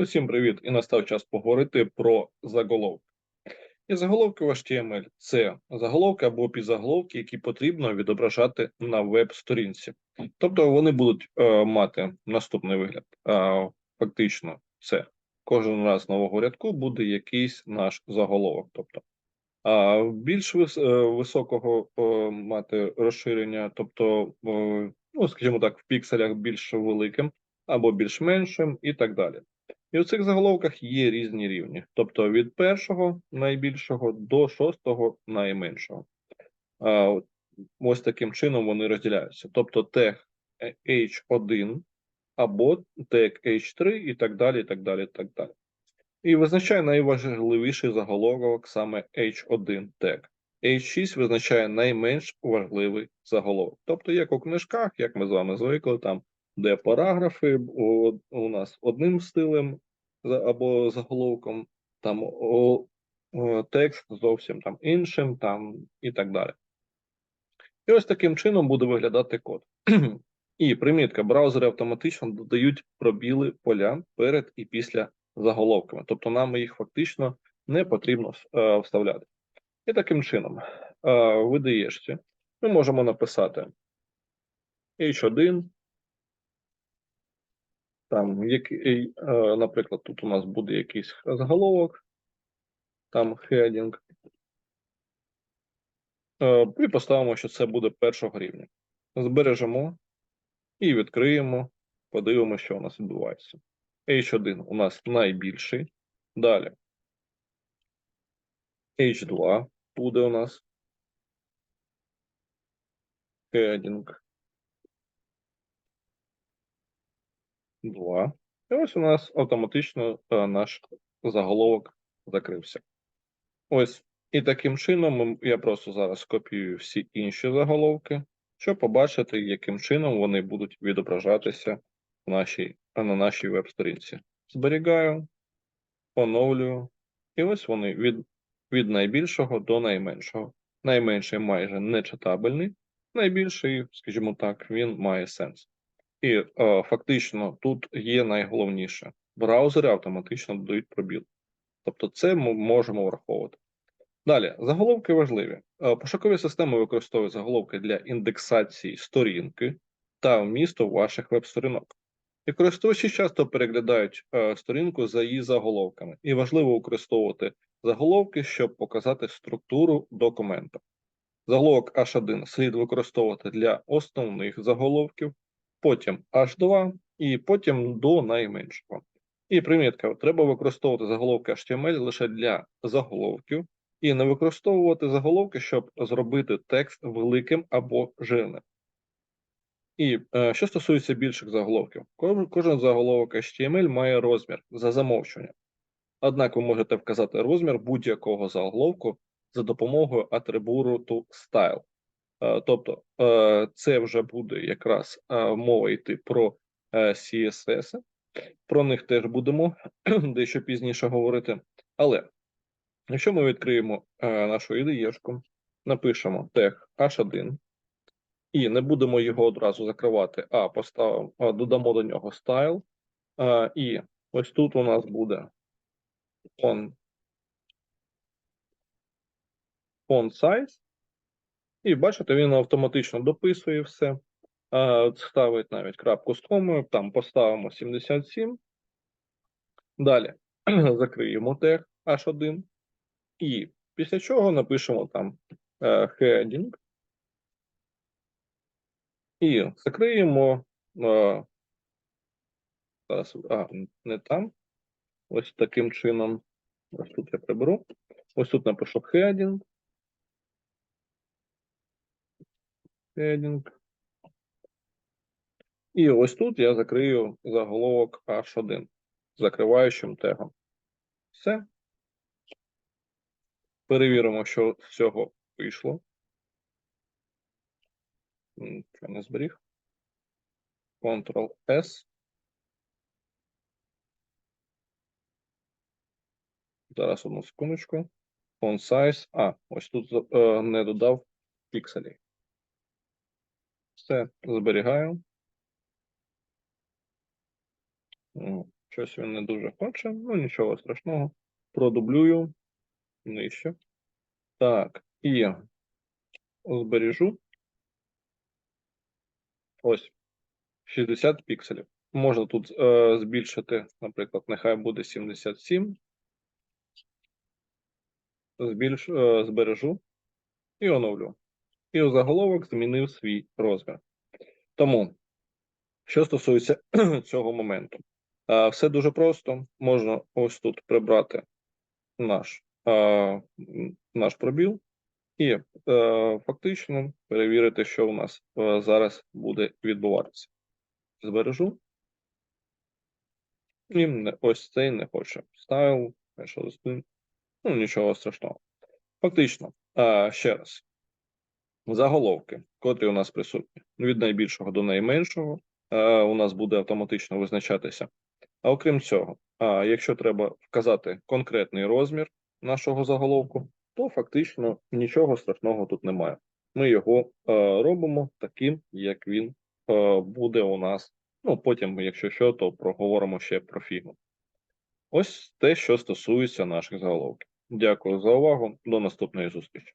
Усім привіт! І настав час поговорити про заголовки. І заголовки в HTML – це заголовки або підзаголовки, які потрібно відображати на веб-сторінці. Тобто вони будуть е, мати наступний вигляд. Е, фактично, це кожен раз нового рядку буде якийсь наш заголовок. Тобто, а більш вис, е, високого е, мати розширення, тобто, е, ну, скажімо так, в пікселях більш великим або більш меншим, і так далі. І у цих заголовках є різні рівні, тобто від першого найбільшого до шостого найменшого. Ось таким чином вони розділяються. Тобто тег H1 або тег H3 і так далі. І так далі, і так далі. І визначає найважливіший заголовок саме H1 тег. H6 визначає найменш важливий заголовок. Тобто, як у книжках, як ми з вами звикли, там де параграфи у, у нас одним стилем або заголовком, там о, о, текст зовсім там іншим, там і так далі. І ось таким чином буде виглядати код. І примітка, браузери автоматично додають пробіли поля перед і після заголовками. Тобто нам їх фактично не потрібно е, вставляти. І таким чином, е, в IDE ми можемо написати H1, там, який, е, наприклад, тут у нас буде якийсь заголовок, там heading. Е, і поставимо, що це буде першого рівня. Збережемо і відкриємо, подивимося, що у нас відбувається. H1 у нас найбільший. Далі. H2 буде у нас. Heading. 2. І ось у нас автоматично е, наш заголовок закрився. Ось. І таким чином я просто зараз копіюю всі інші заголовки, щоб побачити, яким чином вони будуть відображатися в нашій, на нашій веб-сторінці. Зберігаю, оновлюю. І ось вони від, від найбільшого до найменшого. Найменший майже нечитабельний, найбільший, скажімо так, він має сенс. І е, фактично тут є найголовніше: браузери автоматично додають пробіл. Тобто, це ми можемо враховувати. Далі, заголовки важливі. Е, пошукові системи використовують заголовки для індексації сторінки та вмісту ваших веб-сторінок. І користувачі часто переглядають е, сторінку за її заголовками, і важливо використовувати заголовки, щоб показати структуру документа. Заголовок H1 слід використовувати для основних заголовків, потім H2 і потім до найменшого. І примітка: треба використовувати заголовки HTML лише для заголовків, і не використовувати заголовки, щоб зробити текст великим або жирним. І е, що стосується більших заголовків, кожен, заголовок HTML має розмір за замовчуванням. Однак ви можете вказати розмір будь-якого заголовку за допомогою атрибуту Style. Е, тобто е, це вже буде якраз е, мова йти про CSS, про них теж будемо дещо пізніше говорити. Але якщо ми відкриємо нашу ідеєшку, напишемо тег H1 і не будемо його одразу закривати, а поставимо, додамо до нього style, і ось тут у нас буде on, font size. І бачите, він автоматично дописує все, ставить навіть крапку з комою, там поставимо 77. Далі закриємо тег H1. І після чого напишемо там е, heading. І закриємо. Е, зараз, а, не там. Ось таким чином. Ось тут я приберу. Ось тут напишу heading. Heading. І ось тут я закрию заголовок H1 закриваючим тегом. Все. Перевіримо, що з цього вийшло. Що не зберіг. Ctrl-S. Зараз одну секундочку. Font size. А, ось тут е, не додав пікселів. Все, зберігаю. Щось він не дуже хоче, ну нічого страшного. Продублюю нижче. Так, і збережу. Ось 60 пікселів. Можна тут е, збільшити, наприклад, нехай буде 77. Збільш, е, збережу і оновлю. І заголовок змінив свій розмір. Тому, що стосується цього моменту, все дуже просто. Можна ось тут прибрати наш, наш пробіл і е, фактично перевірити, що у нас е, зараз буде відбуватися. Збережу. І ось цей не хоче. Стайл. Ну, нічого страшного. Фактично, ще раз. Заголовки, котрі у нас присутні. Від найбільшого до найменшого е, у нас буде автоматично визначатися. А окрім цього, якщо треба вказати конкретний розмір нашого заголовку, то фактично нічого страшного тут немає. Ми його е, робимо таким, як він е, буде у нас. Ну, потім, якщо що, то проговоримо ще про фігу. Ось те, що стосується наших заголовків. Дякую за увагу. До наступної зустрічі.